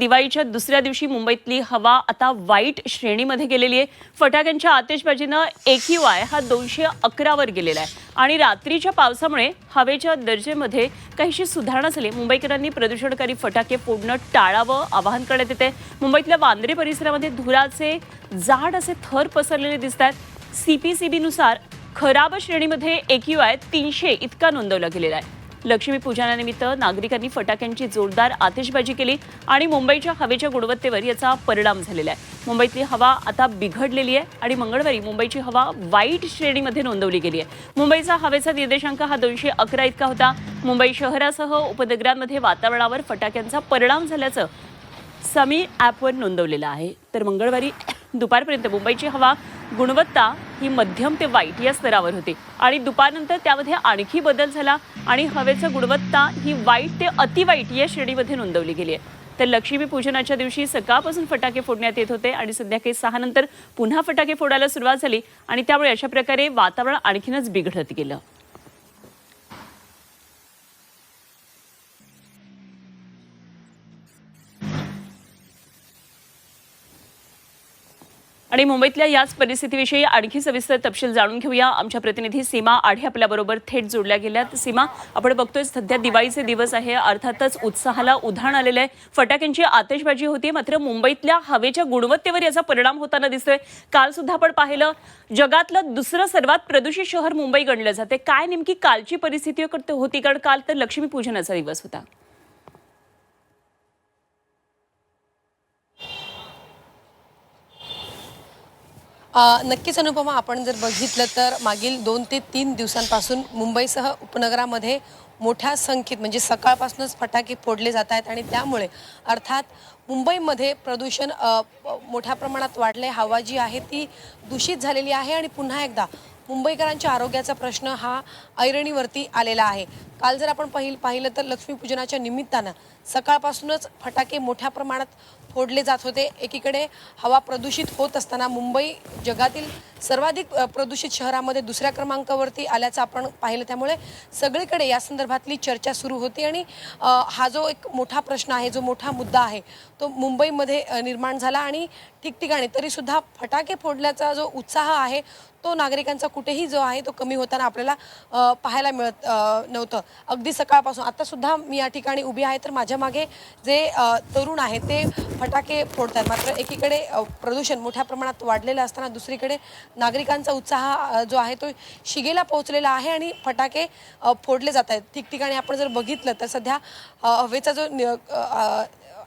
दिवाळीच्या दुसऱ्या दिवशी मुंबईतली हवा आता वाईट श्रेणीमध्ये गेलेली आहे. फटाक्यांच्या आतिषबाजीनं एक्यूआय हा दोनशे अकरावर गेलेला आहे. आणि रात्रीच्या पावसामुळे हवेच्या दर्जेमध्ये काहीशी सुधारणा झाली. मुंबईकरांनी प्रदूषणकारी फटाके फोडणं टाळावं आवाहन करण्यात येते मुंबईतल्या वांद्रे परिसरामध्ये धुराचे जाड असे थर पसरलेले दिसत आहेत. सी पी सी बीनुसार खराब श्रेणीमध्ये एक्यूआय तीनशे इतका नोंदवला गेलेला आहे. लक्ष्मीपूजनानिमित्त नागरिकांनी फटाक्यांची जोरदार आतिषबाजी केली आणि मुंबईच्या हवेच्या गुणवत्तेवर याचा परिणाम झालेला आहे. मुंबईतली हवा आता बिघडलेली आहे आणि मंगळवारी मुंबईची हवा वाईट श्रेणीमध्ये नोंदवली गेली आहे. मुंबईचा हवेचा निर्देशांक हा दोनशे अकरा इतका होता. मुंबई शहरासह उपनगरांमध्ये वातावरणावर फटाक्यांचा परिणाम झाल्याचं समी ॲपवर नोंदवलेलं आहे. तर मंगळवारी दुपारपर्यंत मुंबईची हवा गुणवत्ता ही मध्यम ते वाईट या स्तरावर होती. आणि दुपारनंतर त्यामध्ये आणखी बदल झाला आणि हवेचं गुणवत्ता ही वाईट ते अतिवाईट या श्रेणीमध्ये नोंदवली गेली आहे. तर लक्ष्मीपूजनाच्या दिवशी सकाळपासून फटाके फोडण्यात येत होते आणि संध्याकाळी सहा नंतर पुन्हा फटाके फोडायला सुरुवात झाली आणि त्यामुळे अशा प्रकारे वातावरण आणखीनच बिघडत गेलं. आणि मुंबईतल्या याच परिस्थितीविषयी आणखी सविस्तर तपशील जाणून घेऊया. आमच्या प्रतिनिधी सीमा आढे आपल्याबरोबर थेट जोडल्या गेल्यात. सीमा आपण बघतोय सध्या दिवाळीचे दिवस आहे. अर्थातच उत्साहाला उधाण आलेलं आहे. फटाक्यांची आतषबाजी होती मात्र मुंबईतल्या हवेच्या गुणवत्तेवर याचा परिणाम होताना दिसतोय. काल सुद्धा आपण पाहिलं जगातलं दुसरं सर्वात प्रदूषित शहर मुंबई गणलं जाते काय नेमकी कालची परिस्थिती होती? कारण काल तर लक्ष्मीपूजनाचा दिवस होता. नक्कीच अनुपमा आपण जर बघितलं तर मागील दोन ते तीन दिवसांपासून मुंबईसह उपनगरामध्ये मोठ्या संख्येत म्हणजे सकाळपासूनच फटाके फोडले जात आहेत आणि त्यामुळे अर्थात मुंबईमध्ये प्रदूषण मोठ्या प्रमाणात वाढले हवा जी आहे ती दूषित झालेली आहे आणि पुन्हा एकदा मुंबईकरांच्या आरोग्याचा प्रश्न हा ऐरणीवरती आलेला आहे. काल जर आपण पहिल पाहिलं तर लक्ष्मीपूजनाच्या निमित्तानं सकाळपासूनच फटाके मोठ्या प्रमाणात फोडले जात होते. एकीकडे हवा प्रदूषित होत असताना मुंबई जगातील सर्वाधिक प्रदूषित शहरामध्ये दुसऱ्या क्रमांकावरती आल्याचं आपण पाहिलं. त्यामुळे सगळीकडे या संदर्भातली चर्चा सुरू होती आणि हा जो एक मोठा प्रश्न आहे जो मोठा मुद्दा आहे तो मुंबईमध्ये निर्माण झाला आणि ठिकठिकाणी तरीसुद्धा फटाके फोडल्याचा जो उत्साह आहे तो नागरिकांचा कुठेही जो आहे तो कमी होताना आपल्याला पाहायला मिळत नव्हतं. अगदी सकाळपासून आत्तासुद्धा मी या ठिकाणी उभी आहे तर माझ्या मागे जे तरुण आहे ते फटाके फोडतात मात्र एकीकडे प्रदूषण मोठ्या प्रमाणात वाढलेलं असताना दुसरीकडे नागरिकांचा उत्साह जो आहे तो शिगेला पोहोचलेला आहे आणि फटाके फोडले जात आहेत. ठिकठिकाणी आपण जर बघितलं तर सध्या हवेचा जो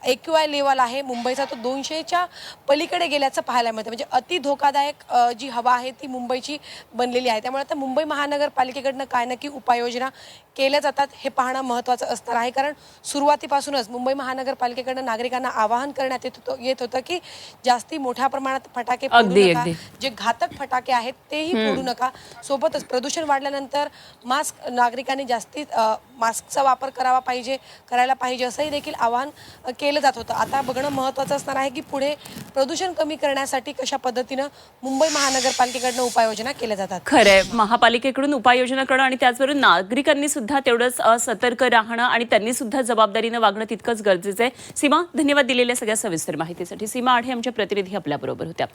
एक्यू आय लेवल आहे. मुंबईचा तो दोनशेच्या पलीकडे गेल्याचं पाहायला मिळतं. म्हणजे अति धोकादायक जी हवा आहे ती मुंबईची बनलेली आहे. त्यामुळे आता मुंबई महानगरपालिकेकडनं काय नक्की उपाययोजना केल्या जातात हे पाहणं महत्त्वाचं असणार आहे. कारण सुरुवातीपासूनच मुंबई महानगरपालिकेकडनं नागरिकांना आवाहन करण्यात येत होतं येत होतं की जास्ती मोठ्या प्रमाणात फटाके फोडू नका. जे घातक फटाके आहेत तेही फोडू नका. सोबतच प्रदूषण वाढल्यानंतर मास्क नागरिकांनी जास्तीत अ, मास्कचा वापर करावा पाहिजे करायला पाहिजे असंही देखील आवाहन अ, केलं जात होतं. आता बघणं महत्त्वाचं असणार आहे की पुढे प्रदूषण कमी करण्यासाठी कशा पद्धतीनं मुंबई महानगरपालिकेकडनं उपाययोजना केल्या जातात. खरंय. महापालिकेकडून उपाययोजना करणं आणि त्याचबरोबर नागरिकांनी सुद्धा तेवढंच सतर्क राहणं आणि त्यांनी सुद्धा जबाबदारीनं वागणं तितकंच गरजेचं आहे. सीमा धन्यवाद दिलेल्या सगळ्या सविस्तर माहितीसाठी. सीमा आढे आमच्या प्रतिनिधी आपल्याबरोबर होत्या.